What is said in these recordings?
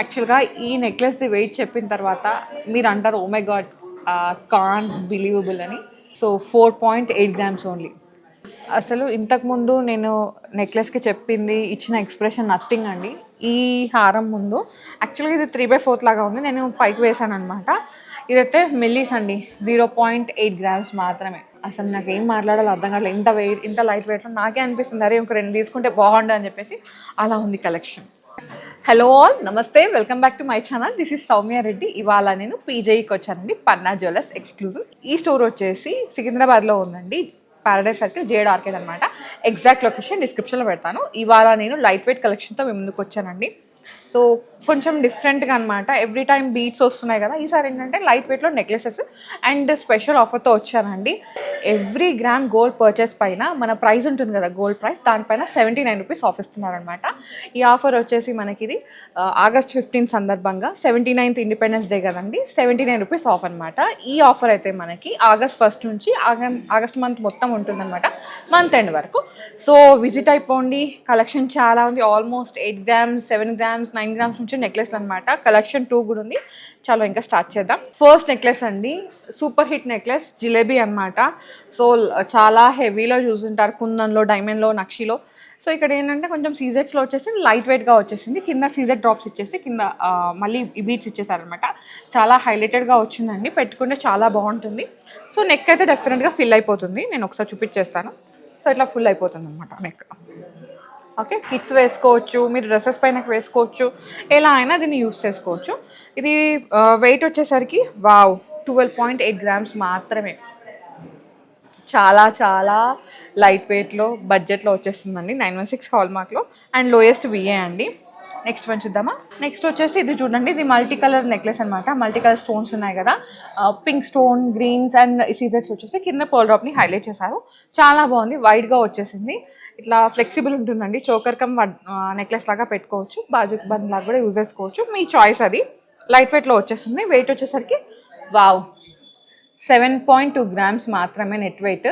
యాక్చువల్గా ఈ నెక్లెస్ది వెయిట్ చెప్పిన తర్వాత మీరు అంటారు ఓమే గాడ్ కాన్ బిలీవబుల్ అని. So four point eight grams only అసలు ఇంతకుముందు నేను నెక్లెస్కి చెప్పింది ఇచ్చిన ఎక్స్ప్రెషన్ నథింగ్ అండి. ఈ హారం ముందు యాక్చువల్గా ఇది త్రీ బై ఫోర్త్ లాగా ఉంది నేను పైకి వేసాను అనమాట ఇదైతే మిల్లీస్ అండి జీరో పాయింట్ ఎయిట్ గ్రామ్స్ మాత్రమే. అసలు నాకు ఏం మాట్లాడాలో అర్థం కాలేదు ఇంత వెయిట్ ఇంత లైట్ వెయిట్లో నాకే అనిపిస్తుంది అరే ఒక రెండు తీసుకుంటే బాగుండు అని చెప్పేసి అలా ఉంది కలెక్షన్ హలో ఆల్ నమస్తే welcome back to my channel. This is Sowmya Reddy. ఇవాళ నేను పీజేఈకి వచ్చానండి పన్నా జ్యువెలర్స్ ఎక్స్క్లూజివ్. ఈ స్టోర్ వచ్చేసి సికింద్రాబాద్లో ఉందండి పారడైస్ సర్కిల్ జేడ్ ఆర్కేడ్ అనమాట ఎగ్జాక్ట్ లొకేషన్ డిస్క్రిప్షన్లో పెడతాను. ఇవాళ నేను లైట్ వెయిట్ కలెక్షన్తో మీ ముందుకు వచ్చానండి. సో కొంచెం డిఫరెంట్గా అనమాట ఎవ్రీ టైం బీట్స్ వస్తున్నాయి కదా ఈసారి ఏంటంటే లైట్ వెయిట్లో నెక్లెసెస్ అండ్ స్పెషల్ ఆఫర్తో వచ్చానండి. ఎవ్రీ గ్రామ్ గోల్డ్ పర్చేస్ పైన మన ప్రైస్ ఉంటుంది కదా గోల్డ్ ప్రైస్ దానిపైన సెవెంటీ నైన్ రూపీస్ ఆఫ్ ఇస్తున్నారనమాట ఈ ఆఫర్ వచ్చేసి మనకి ఇది ఆగస్ట్ ఫిఫ్టీన్ సందర్భంగా సెవెంటీ నైన్త్ ఇండిపెండెన్స్ డే కదండి సెవెంటీ నైన్ రూపీస్ ఆఫ్ అనమాట ఈ ఆఫర్ అయితే మనకి ఆగస్ట్ ఫస్ట్ నుంచి ఆగస్ట్ మంత్ మొత్తం ఉంటుందన్నమాట మంత్ ఎండ్ వరకు. సో విజిట్ అయిపోండి కలెక్షన్ చాలా ఉంది almost eight grams seven grams nine grams నుంచి నెక్లెస్ అనమాట కలెక్షన్ టూ కూడా ఉంది. చాలా ఇంకా స్టార్ట్ చేద్దాం. ఫస్ట్ నెక్లెస్ అండి. సూపర్ హిట్ నెక్లెస్ జిలేబీ అనమాట సో చాలా హెవీలో చూసుంటారు. కుందన్లో డైమండ్లో నక్షిలో. సో ఇక్కడ ఏంటంటే కొంచెం సీజెట్స్లో వచ్చేసి లైట్ వెయిట్గా వచ్చేసింది. కింద సీజెట్ డ్రాప్స్ ఇచ్చేసి కింద మళ్ళీ బీట్స్ ఇచ్చేసారనమాట చాలా హైలైటెడ్గా వచ్చిందండి. పెట్టుకుంటే చాలా బాగుంటుంది. సో నెక్ అయితే డెఫినెట్గా ఫిల్ అయిపోతుంది. నేను ఒకసారి చూపించేస్తాను. సో ఇట్లా ఫుల్ అయిపోతుంది అనమాట నెక్. ఓకే కిడ్స్ వేసుకోవచ్చు మీరు డ్రెస్సెస్ పైన వేసుకోవచ్చు ఎలా అయినా దీన్ని యూస్ చేసుకోవచ్చు. ఇది వెయిట్ వచ్చేసరికి wow twelve point eight grams మాత్రమే. చాలా చాలా లైట్ వెయిట్లో బడ్జెట్లో వచ్చేస్తుందండి. నైన్ వన్ సిక్స్ హాల్ మార్క్లో అండ్ లోయెస్ట్ విఏ అండి. నెక్స్ట్ వన్ చూద్దామా? నెక్స్ట్ వచ్చేసి ఇది చూడండి ఇది మల్టీ కలర్ నెక్లెస్ అనమాట మల్టీ కలర్ స్టోన్స్ ఉన్నాయి కదా. పింక్ స్టోన్ గ్రీన్స్ అండ్ సీజర్స్ వచ్చేసి కింద పోల్ డ్రాప్ని హైలైట్ చేశారు. చాలా బాగుంది వైడ్గా వచ్చేసింది. ఇట్లా ఫ్లెక్సిబుల్ ఉంటుందండి. చోకర్ కమ్ నెక్లెస్ లాగా పెట్టుకోవచ్చు. బాజుక్ బంద్ లాగా కూడా యూజ్ చేసుకోవచ్చు. మీ చాయిస్ అది. లైట్ వెయిట్లో వచ్చేస్తుంది. వెయిట్ వచ్చేసరికి wow seven point two grams మాత్రమే net weight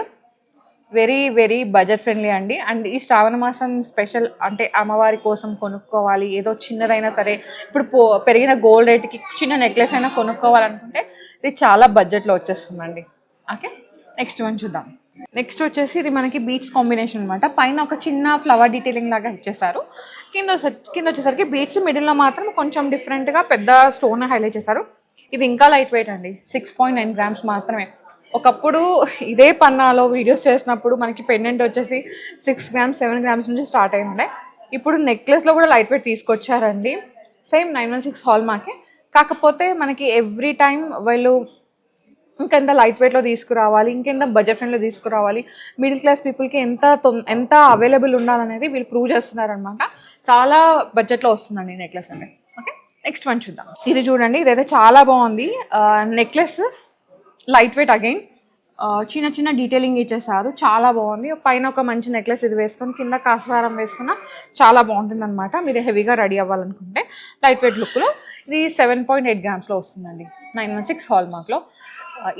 very very budget friendly అండి. అండ్ ఈ శ్రావణ మాసం స్పెషల్ అంటే అమ్మవారి కోసం కొనుక్కోవాలి. ఏదో చిన్నదైనా సరే ఇప్పుడు పో పెరిగిన గోల్డ్ రేట్కి చిన్న నెక్లెస్ అయినా కొనుక్కోవాలనుకుంటే ఇది చాలా బడ్జెట్లో వచ్చేస్తుందండి. ఓకే నెక్స్ట్ వన్ చూద్దాం. నెక్స్ట్ వచ్చేసి ఇది మనకి బీట్స్ కాంబినేషన్ అనమాట పైన ఒక చిన్న ఫ్లవర్ డీటెయిలింగ్ లాగా ఇచ్చేసారు కింద కింద వచ్చేసరికి బీట్స్ మిడిల్లో మాత్రం కొంచెం డిఫరెంట్గా పెద్ద స్టోన్ హైలైట్ చేశారు. ఇది ఇంకా లైట్ వెయిట్ అండి. సిక్స్ పాయింట్ నైన్ గ్రామ్స్ మాత్రమే. ఒకప్పుడు ఇదే పన్నాలో వీడియోస్ చేసినప్పుడు మనకి పెండెంట్ వచ్చేసి సిక్స్ గ్రామ్స్ సెవెన్ గ్రామ్స్ నుంచి స్టార్ట్ అయి ఉండే. ఇప్పుడు నెక్లెస్లో కూడా లైట్ వెయిట్ తీసుకొచ్చారండి. సేమ్ నైన్ వన్ సిక్స్ హాల్ మార్కే కాకపోతే మనకి ఎవ్రీ టైం వీళ్ళు ఇంకెంత లైట్ వెయిట్లో తీసుకురావాలి ఇంకెంత బడ్జెట్ ఫ్రెండ్లో తీసుకురావాలి మిడిల్ క్లాస్ పీపుల్కి ఎంత తొం- ఎంత అవైలబుల్ ఉండాలనేది వీళ్ళు ప్రూవ్ చేస్తున్నారనమాట చాలా బడ్జెట్లో వస్తుందండి నెక్లెస్ అనేది. ఓకే నెక్స్ట్ వన్ చూద్దాం. ఇది చూడండి ఇదైతే చాలా బాగుంది. నెక్లెస్ లైట్ వెయిట్ అగైన్ చిన్న చిన్న డీటెయిలింగ్ ఇచ్చేసారు. చాలా బాగుంది. పైన ఒక మంచి నెక్లెస్ ఇది వేసుకొని కింద కాసువారం వేసుకున్న చాలా బాగుంటుంది అనమాట మీరు హెవీగా రెడీ అవ్వాలనుకుంటే. లైట్ వెయిట్ లుక్లో ఇది సెవెన్ పాయింట్ ఎయిట్ గ్రామ్స్లో వస్తుందండి. నైన్ వన్ సిక్స్ హాల్ మార్క్లో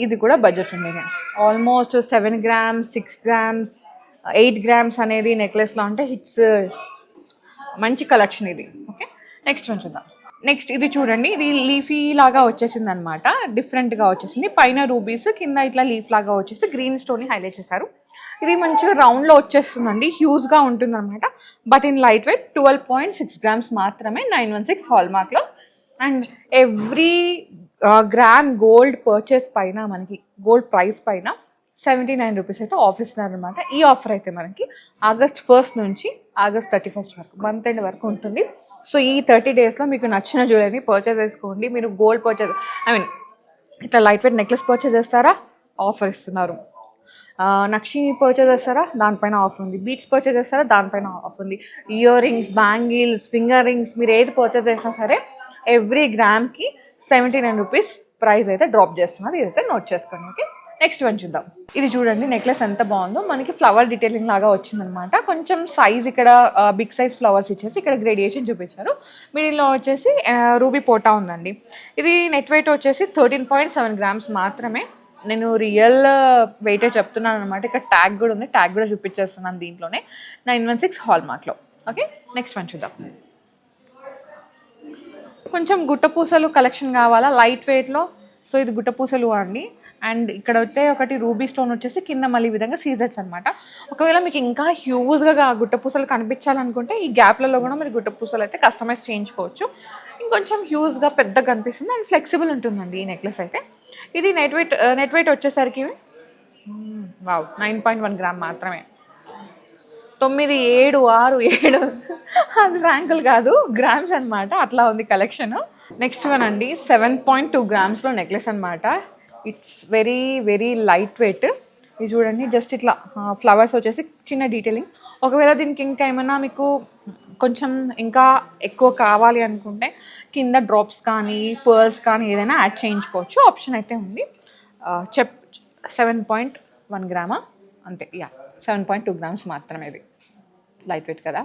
ఇది కూడా budget ఫ్రెండ్లీనే almost seven grams six grams eight grams అనేది నెక్లెస్లో అంటే హిట్స్ మంచి కలెక్షన్ ఇది. ఓకే నెక్స్ట్ వన్ చూద్దాం. నెక్స్ట్ ఇది చూడండి. ఇది లీఫీ లాగా వచ్చేసింది అనమాట డిఫరెంట్గా వచ్చేసింది. పైన రూబీస్ కింద ఇట్లా లీఫ్ లాగా వచ్చేసి గ్రీన్ స్టోన్ని హైలైట్ చేశారు. ఇది మంచిగా రౌండ్లో వచ్చేస్తుందండి. హ్యూజ్గా ఉంటుంది అనమాట but in light weight twelve point six grams మాత్రమే నైన్ వన్ సిక్స్ హాల్ మార్క్లో and every gram gold purchase పైన మనకి గోల్డ్ ప్రైస్ పైన సెవెంటీ నైన్ రూపీస్ అయితే ఆఫ్ ఇస్తున్నారనమాట ఈ ఆఫర్ అయితే మనకి ఆగస్ట్ ఫస్ట్ నుంచి ఆగస్ట్ థర్టీ ఫస్ట్ వరకు మంత్ ఎండ్ వరకు ఉంటుంది. సో ఈ థర్టీ డేస్లో మీకు నచ్చిన జ్యువెలరీ పర్చేస్ చేసుకోండి. మీరు గోల్డ్ పర్చేస్ ఐ మీన్ ఇట్లా లైట్ వెయిట్ నెక్లెస్ పర్చేస్ చేస్తారా? ఆఫర్ ఇస్తున్నారు. ఆ, నక్షి పర్చేస్ చేస్తారా? దానిపైన ఆఫర్ ఉంది. బీట్స్ పర్చేస్ చేస్తారా? దానిపైన ఆఫర్ ఉంది. Ear rings bangles finger rings మీరు ఏది పర్చేస్ చేసినా సరే ఎవ్రీ గ్రామ్కి సెవెంటీ నైన్ రూపీస్ ప్రైస్ అయితే డ్రాప్ చేస్తున్నారు. ఇదైతే నోట్ చేసుకోండి ఓకే? నెక్స్ట్ వన్ చూద్దాం. ఇది చూడండి నెక్లెస్ ఎంత బాగుందో. మనకి ఫ్లవర్ డీటెయిలింగ్ లాగా వచ్చిందనమాట కొంచెం సైజ్ ఇక్కడ బిగ్ సైజ్ ఫ్లవర్స్ ఇచ్చేసి ఇక్కడ గ్రేడియేషన్ చూపించారు. మిడిల్లో వచ్చేసి రూబీ పోటా ఉందండి. ఇది నెట్ వెయిట్ వచ్చేసి థర్టీన్ పాయింట్ సెవెన్ గ్రామ్స్ మాత్రమే. నేను రియల్ వెయిటే చెప్తున్నాను అనమాట ఇక్కడ ట్యాగ్ కూడా ఉంది. ట్యాగ్ కూడా చూపించేస్తున్నాను దీంట్లోనే. నైన్ వన్ సిక్స్ హాల్ మార్క్లో ఓకే? నెక్స్ట్ వన్ చూద్దాం. కొంచెం గుట్టపూసలు కలెక్షన్ కావాలా? లైట్ వెయిట్లో సో ఇది గుట్టపూసలు అండి. అండ్ ఇక్కడ అయితే ఒకటి రూబీ స్టోన్ వచ్చేసి కింద మళ్ళీ విధంగా సీజర్స్ అనమాట ఒకవేళ మీకు ఇంకా హ్యూజ్గా గుట్టపూసలు కనిపించాలనుకుంటే ఈ గ్యాప్లలో కూడా మీరు గుట్టపూసలు అయితే కస్టమైజ్ చేయించుకోవచ్చు. ఇంకొంచెం హ్యూజ్గా పెద్దగా కనిపిస్తుంది. అండ్ ఫ్లెక్సిబుల్ ఉంటుందండి ఈ నెక్లెస్ అయితే. ఇది నెట్ వెయిట్ నెట్ వెయిట్ వచ్చేసరికి wow nine point one gram మాత్రమే. తొమ్మిది ఏడు ఆరు ఏడు. అది ర్యాంకులు కాదు గ్రామ్స్ అన్నమాట. అట్లా ఉంది కలెక్షన్ నెక్స్ట్ వన్ అండి సెవెన్ పాయింట్ టూ గ్రామ్స్లో నెక్లెస్ అనమాట it's very very light weight ఇది చూడండి జస్ట్ ఇట్లా ఫ్లవర్స్ వచ్చేసి చిన్న డీటెయిలింగ్ ఒకవేళ దీనికి ఇంకా ఏమైనా మీకు కొంచెం ఇంకా ఎక్కువ కావాలి అనుకుంటే కింద డ్రాప్స్ కానీ పర్ల్స్ కానీ ఏదైనా యాడ్ చేయించుకోవచ్చు. ఆప్షన్ అయితే ఉంది. చెప్ సెవెన్ పాయింట్ వన్ గ్రామా అంతే. Yeah seven point two grams మాత్రమే ఇది. లైట్ వెయిట్ కదా.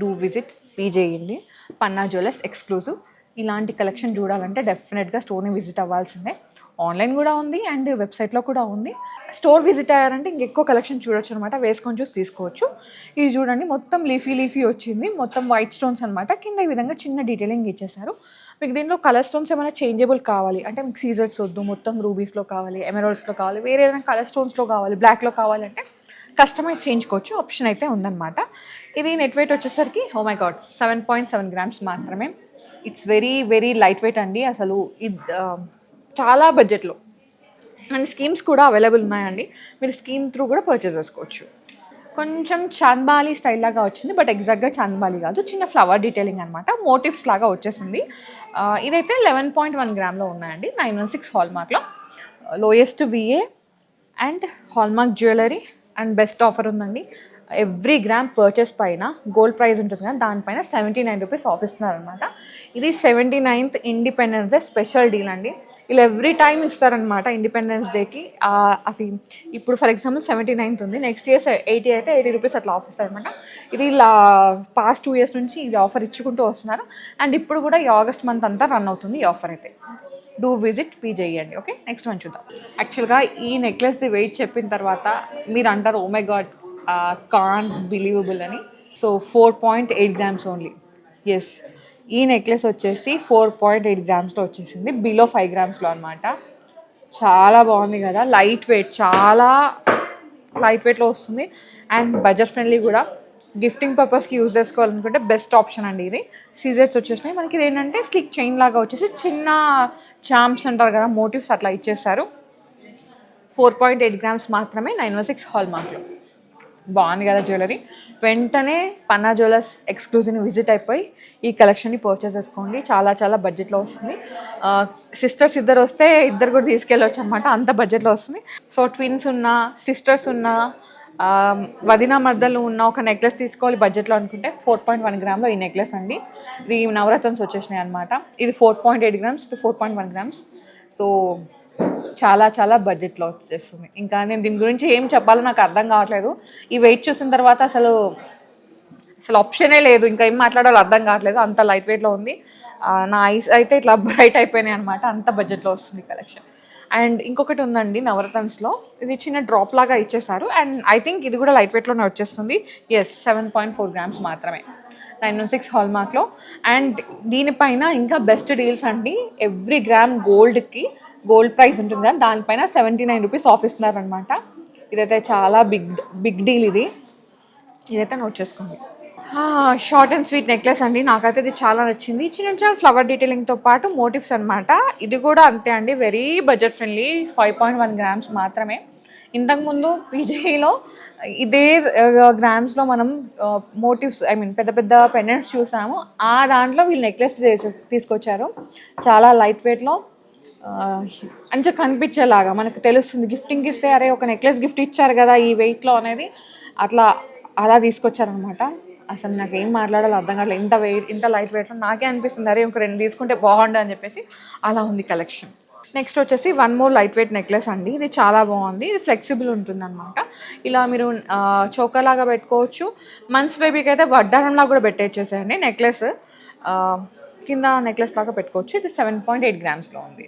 డూ విజిట్ పీజేయండి పన్నా జ్యువెలర్స్ ఎక్స్క్లూజివ్ ఇలాంటి కలెక్షన్ చూడాలంటే డెఫినెట్గా స్టోర్ని విజిట్ అవ్వాల్సిందే. ఆన్లైన్ కూడా ఉంది అండ్ వెబ్సైట్లో కూడా ఉంది. స్టోర్ విజిట్ అయ్యారంటే ఇంకెక్కువ కలెక్షన్ చూడొచ్చు అనమాట వేసుకొని చూసి తీసుకోవచ్చు. ఇది చూడండి మొత్తం లీఫీ లీఫీ వచ్చింది. మొత్తం వైట్ స్టోన్స్ అనమాట కింద ఈ విధంగా చిన్న డీటెయిలింగ్ ఇచ్చేసారు మీకు దీంట్లో కలర్ స్టోన్స్ ఏమైనా చేంజబుల్ కావాలి? అంటే మీకు సీజర్స్ వద్దు మొత్తం రూబీస్లో కావాలి ఎమరాల్డ్స్లో కావాలి వేరే ఏదైనా కలర్ స్టోన్స్లో కావాలి బ్లాక్లో కావాలంటే కస్టమైజ్ చేయించుకోవచ్చు. ఆప్షన్ అయితే ఉందన్నమాట. ఇది నెట్ వెయిట్ వచ్చేసరికి oh oh my god seven point seven grams మాత్రమే. It's very very light weight అండి. అసలు ఇది చాలా బడ్జెట్లో అండ్ స్కీమ్స్ కూడా అవైలబుల్ ఉన్నాయండి. మీరు స్కీమ్ త్రూ కూడా పర్చేస్ చేసుకోవచ్చు. కొంచెం చాంద్బాలి స్టైల్ లాగా వచ్చింది బట్ ఎగ్జాక్ట్గా చాంద్బాలి కాదు. చిన్న ఫ్లవర్ డీటెయిలింగ్ అనమాట మోటివ్స్ లాగా వచ్చేసింది. ఇదైతే లెవెన్ పాయింట్ వన్ గ్రామ్లో ఉన్నాయండి. Nine one six హాల్మార్క్లో lowest VA and hallmark jewellery and best offer ఉందండి. ఎవ్రీ గ్రామ్ పర్చేస్ పైన గోల్డ్ ప్రైస్ ఉంటుంది కదా దానిపైన సెవెంటీ నైన్ రూపీస్ ఆఫ్ ఇస్తున్నారనమాట ఇది seventy ninth independence day special deal అండి. ఇలా ఎవ్రీ టైం ఇస్తారనమాట ఇండిపెండెన్స్ డేకి. అది ఇప్పుడు ఫర్ ఎగ్జాంపుల్ సెవెంటీ నైన్త్ ఉంది నెక్స్ట్ ఇయర్ ఎయిటీ అయితే ఎయిటీ రూపీస్ అట్లా ఆఫ్ ఇస్తారనమాట ఇది ఇలా పాస్ట్ టూ ఇయర్స్ నుంచి ఇది ఆఫర్ ఇచ్చుకుంటూ వస్తున్నారు. అండ్ ఇప్పుడు కూడా ఈ ఆగస్ట్ మంత్ అంతా రన్ అవుతుంది ఈ ఆఫర్ అయితే. డూ విజిట్ పీ చేయండి ఓకే? నెక్స్ట్ వన్ చూద్దాం. యాక్చువల్గా ఈ నెక్లెస్ది వెయిట్ చెప్పిన తర్వాత మీరు అంటారు ఓమే గాడ్ కాన్ బిలీవబుల్ అని. So four point eight grams only yes ఈ నెక్లెస్ వచ్చేసి ఫోర్ పాయింట్ ఎయిట్ గ్రామ్స్లో వచ్చేసింది. బిలో ఫైవ్ గ్రామ్స్లో అనమాట చాలా బాగుంది కదా. లైట్ వెయిట్ చాలా లైట్ వెయిట్లో వస్తుంది. అండ్ బడ్జెట్ ఫ్రెండ్లీ కూడా. గిఫ్టింగ్ పర్పస్కి యూజ్ చేసుకోవాలనుకుంటే బెస్ట్ ఆప్షన్ అండి ఇది. సీజర్స్ వచ్చేసినాయి. మనకి ఇది ఏంటంటే స్లిక్ చైన్ లాగా వచ్చేసి చిన్న చాంప్స్ అంటారు కదా మోటివ్స్ అట్లా ఇచ్చేస్తారు. ఫోర్ పాయింట్ ఎయిట్ గ్రామ్స్ మాత్రమే నైన్ వన్ సిక్స్ హాల్ మార్క్లో బాగుంది కదా జ్యువెలరీ. వెంటనే పన్నా జ్యువెలర్స్ ఎక్స్క్లూజివ్ని విజిట్ అయిపోయి ఈ కలెక్షన్ని పర్చేస్ చేసుకోండి. చాలా చాలా బడ్జెట్లో వస్తుంది. సిస్టర్స్ ఇద్దరు వస్తే ఇద్దరు కూడా తీసుకెళ్ళవచ్చు అనమాట అంత బడ్జెట్లో వస్తుంది. సో ట్విన్స్ ఉన్న సిస్టర్స్ ఉన్న వదిన మర్దలు ఉన్న ఒక నెక్లెస్ తీసుకోవాలి బడ్జెట్లో అనుకుంటే ఫోర్ పాయింట్ వన్ గ్రామ్లో ఈ నెక్లెస్ అండి. ఇది నవరత్న్స్ వచ్చేసినాయి అనమాట ఇది ఫోర్ పాయింట్ ఎయిట్ గ్రామ్స్ ఇది four point one grams so చాలా చాలా బడ్జెట్లో వచ్చేస్తుంది. ఇంకా నేను దీని గురించి ఏం చెప్పాలో నాకు అర్థం కావట్లేదు. ఈ వెయిట్ చూసిన తర్వాత అసలు అసలు ఆప్షనే లేదు. ఇంకా ఏం మాట్లాడాలో అర్థం కావట్లేదు. అంత లైట్ వెయిట్లో ఉంది. నా ఐస్ అయితే ఇట్లా బ్రైట్ అయిపోయినాయి అనమాట అంత బడ్జెట్లో వస్తుంది కలెక్షన్ అండ్ ఇంకొకటి ఉందండి నవరత్న్స్లో ఇది చిన్న డ్రాప్ లాగా ఇచ్చేసారు. అండ్ ఐ థింక్ ఇది కూడా లైట్ వెయిట్లోనే వచ్చేస్తుంది. Yes seven point four grams మాత్రమే. నైన్ వన్ సిక్స్ హాల్ మార్క్లో అండ్ దీనిపైన ఇంకా బెస్ట్ డీల్స్ అండి. ఎవ్రీ గ్రామ్ గోల్డ్కి గోల్డ్ ప్రైస్ ఉంటుంది కదా దానిపైన సెవెంటీ నైన్ రూపీస్ ఆఫ్ ఇస్తున్నారనమాట ఇదైతే చాలా బిగ్ బిగ్ డీల్ ఇది. ఇదైతే నోట్ చేసుకోండి. షార్ట్ అండ్ స్వీట్ నెక్లెస్ అండి. నాకైతే ఇది చాలా నచ్చింది. చిన్న చిన్న ఫ్లవర్ డీటెయిలింగ్తో పాటు మోటివ్స్ అనమాట ఇది కూడా అంతే అండి. Very budget friendly five point one grams మాత్రమే. ఇంతకుముందు పీజీలో ఇదే గ్రామ్స్లో మనం మోటివ్స్ ఐ మీన్ పెద్ద పెద్ద పెండెంట్స్ చూసాము. ఆ దాంట్లో వీళ్ళు నెక్లెస్ తీసుకొచ్చారు. చాలా లైట్ వెయిట్లో మంచిగా కనిపించేలాగా మనకు తెలుస్తుంది. గిఫ్టింగ్ ఇస్తే అరే ఒక నెక్లెస్ గిఫ్ట్ ఇచ్చారు కదా ఈ వెయిట్లో అనేది. అట్లా అలా తీసుకొచ్చారనమాట. అసలు నాకు ఏం మాట్లాడాలో అర్థం కాలేదు ఇంత వెయిట్ ఇంత లైట్ వెయిట్లో నాకే అనిపిస్తుంది అరే ఒక రెండు తీసుకుంటే బాగుండు అని చెప్పేసి అలా ఉంది కలెక్షన్ నెక్స్ట్ వచ్చేసి one more light weight necklace అండి. ఇది చాలా బాగుంది. ఇది ఫ్లెక్సిబుల్ ఉంటుంది అనమాట ఇలా మీరు చౌకలాగా పెట్టుకోవచ్చు. మన్స్ బేబీకి అయితే వడ్డానంలా కూడా పెట్టేసేయండి నెక్లెస్ కింద నెక్లెస్ లాగా పెట్టుకోవచ్చు. ఇది సెవెన్ పాయింట్ ఎయిట్ గ్రామ్స్లో ఉంది.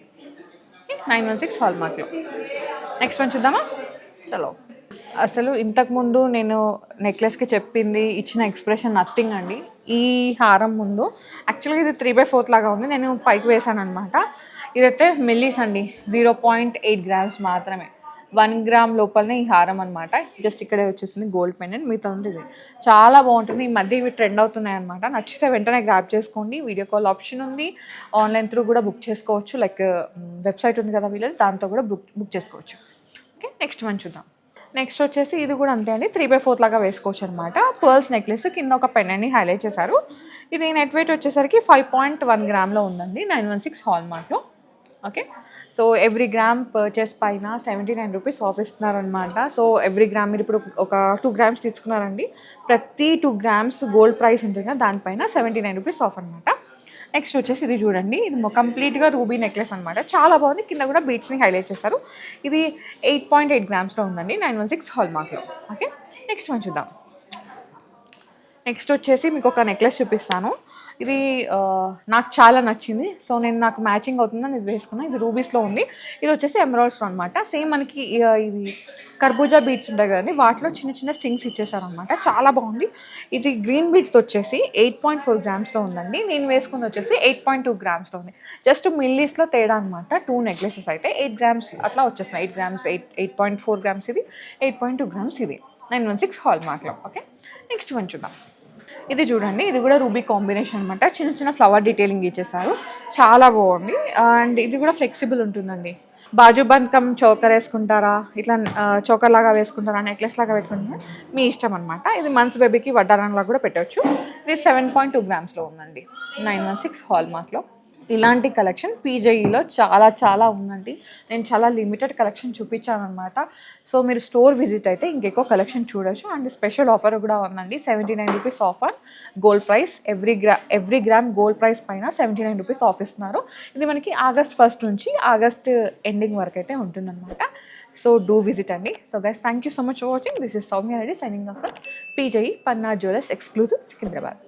నైన్ వన్ సిక్స్ హాల్ మార్క్లో నెక్స్ట్ వన్ చూద్దామా? చలో. అసలు ఇంతకుముందు నేను నెక్లెస్కి చెప్పింది ఇచ్చిన ఎక్స్ప్రెషన్ నథింగ్ అండి. ఈ హారం ముందు యాక్చువల్గా ఇది త్రీ బై ఫోర్త్ లాగా ఉంది నేను పైకి వేసాను అనమాట ఇదైతే మిల్లీస్ అండి జీరో పాయింట్ ఎయిట్ గ్రామ్స్ మాత్రమే. వన్ గ్రామ్ లోపలనే ఈ హారం అనమాట జస్ట్ ఇక్కడే వచ్చేసింది గోల్డ్ పెండెంట్ మిగతా ఉంది ఇది. చాలా బాగుంటుంది. ఈ మధ్య ఇవి ట్రెండ్ అవుతున్నాయి అనమాట నచ్చితే వెంటనే గ్రాప్ చేసుకోండి. వీడియో కాల్ ఆప్షన్ ఉంది. ఆన్లైన్ త్రూ కూడా బుక్ చేసుకోవచ్చు. లైక్ వెబ్సైట్ ఉంది కదా వీళ్ళది దాంతో కూడా బుక్ బుక్ చేసుకోవచ్చు. ఓకే నెక్స్ట్ వన్ చూద్దాం. నెక్స్ట్ వచ్చేసి ఇది కూడా అంతే అండి. త్రీ బై ఫోర్త్ లాగా వేసుకోవచ్చు అనమాట పర్ల్స్ నెక్లెస్ కింద ఒక పెన్ అని హైలైట్ చేశారు. ఇది నెట్ వెయిట్ వచ్చేసరికి ఫైవ్ పాయింట్ వన్ గ్రామ్లో ఉందండి. నైన్ వన్ సిక్స్ హాల్ మార్క్లో okay so every gram purchase పైన సెవెంటీ నైన్ రూపీస్ ఆఫ్ ఇస్తున్నారనమాట. సో ఎవ్రీ గ్రామ్ మీరు ఇప్పుడు ఒక టూ గ్రామ్స్ తీసుకున్నారండి. ప్రతి టూ గ్రామ్స్ గోల్డ్ ప్రైస్ ఉంటుంది? కదా దానిపైన సెవెంటీ నైన్ రూపీస్ ఆఫ్ అనమాట. నెక్స్ట్ వచ్చేసి ఇది చూడండి. ఇది కంప్లీట్గా రూబీ నెక్లెస్ అనమాట చాలా బాగుంది. కింద కూడా బీట్స్ని హైలైట్ చేశారు. ఇది ఎయిట్ పాయింట్ ఎయిట్ గ్రామ్స్లో ఉందండి. నైన్ వన్ సిక్స్ హాల్ మార్క్లో ఓకే నెక్స్ట్ వన్ చూద్దాం. నెక్స్ట్ వచ్చేసి మీకు ఒక నెక్లెస్ చూపిస్తాను. ఇది నాకు చాలా నచ్చింది. సో నేను నాకు మ్యాచింగ్ అవుతుందని ఇది వేసుకున్నాను ఇది రూబీస్లో ఉంది. ఇది వచ్చేసి ఎమరాల్డ్స్లో అనమాట సేమ్ మనకి ఇది ఇవి కర్బూజా బీడ్స్ ఉంటాయి కదండి వాటిలో చిన్న చిన్న స్ట్రింగ్స్ ఇచ్చేసారనమాట చాలా బాగుంది. ఇది గ్రీన్ బీట్స్ వచ్చేసి ఎయిట్ పాయింట్ ఫోర్ గ్రామ్స్లో ఉందండి. నేను వేసుకుంది వచ్చేసి ఎయిట్ పాయింట్ టూ గ్రామ్స్లో ఉంది. జస్ట్ మిల్లీస్లో తేడా అనమాట టూ నెక్లెసెస్ అయితే ఎయిట్ గ్రామ్స్ అట్లా వచ్చేస్తున్నాయి. Eight grams eight eight point four grams ఇది ఎయిట్ పాయింట్ టూ గ్రామ్స్ ఇది. నైన్ వన్ సిక్స్ హాల్ మార్క్లో ఓకే? నెక్స్ట్ వన్ చూద్దాం. ఇది చూడండి ఇది కూడా రూబీ కాంబినేషన్ అనమాట చిన్న చిన్న ఫ్లవర్ డీటెయిలింగ్ ఇచ్చేసారు. చాలా బాగుంది. అండ్ ఇది కూడా ఫ్లెక్సిబుల్ ఉంటుందండి. బాజుబంధకం చోకర్ వేసుకుంటారా? ఇట్లా చోకర్ లాగా వేసుకుంటారా? నెక్లెస్ లాగా పెట్టుకుంటారా? మీ ఇష్టం అనమాట ఇది మంత్స్ బేబీకి వడ్డారంలా కూడా పెట్టవచ్చు ఇది సెవెన్ పాయింట్ టూ గ్రామ్స్లో ఉందండి. నైన్ వన్ సిక్స్ హాల్ మార్క్లో ఇలాంటి కలెక్షన్ పీజేఈలో చాలా చాలా ఉందండి. నేను చాలా లిమిటెడ్ కలెక్షన్ చూపించాను అనమాట సో మీరు స్టోర్ విజిట్ అయితే ఇంకెక్కువ కలెక్షన్ చూడొచ్చు. అండ్ స్పెషల్ ఆఫర్ కూడా ఉందండి. Seventy nine rupees offer gold price. Every gram every gram gold price పైన సెవెంటీ నైన్ రూపీస్ ఆఫ్ ఇస్తున్నారు. ఇది మనకి ఆగస్ట్ ఫస్ట్ నుంచి ఆగస్ట్ ఎండింగ్ వరకు అయితే ఉంటుందన్నమాట. సో డూ విజిట్ అండి. So guys thank you so much for watching this is Soumya Reddy signing off PJE Panna jewellers exclusive Secunderabad